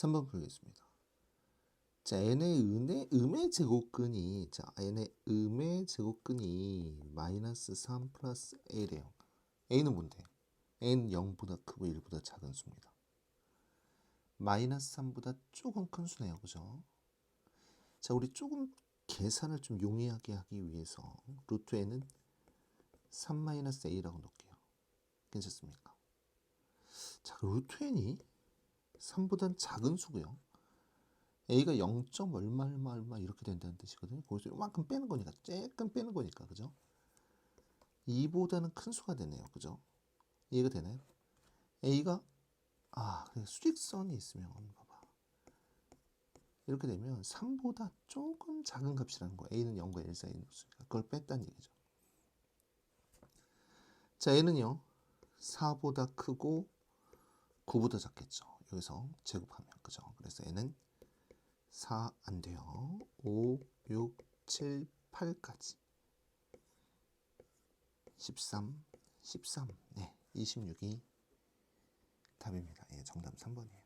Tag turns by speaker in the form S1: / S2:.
S1: 3번 풀겠습니다. 자, n의 은의 음의 제곱근이 자, n의 음의 제곱근이 마이너스 3 플러스 a래요. a는 뭔데? a는 0보다 크고 1보다 작은 수입니다. 마이너스 3보다 조금 큰 수네요. 그죠? 자, 우리 조금 계산을 좀 용이하게 하기 위해서 루트 n은 3 마이너스 a라고 놓을게요. 괜찮습니까? 자, 그 루트 n이 3보단 작은 수고요. a가 0. 얼마 얼마 얼마 이렇게 된다는 뜻이거든요. 거기서 이만큼 빼는 거니까 조금 빼는 거니까 그죠? 2보다는 큰 수가 되네요. 그죠? 이해가 되나요? a가 아, 수직선이 있으면 봐봐. 이렇게 되면 3보다 조금 작은 값이라는 거예요. a는 0과 1 사이에 있으니까 그걸 뺐다는 얘기죠. 자, a는요. 4보다 크고 9보다 작겠죠. 여기서 제곱하면 그죠? 그래서 n은 4 안 돼요. 5, 6, 7, 8까지. 13, 13. 네, 26이 답입니다. 예, 정답 3번이에요.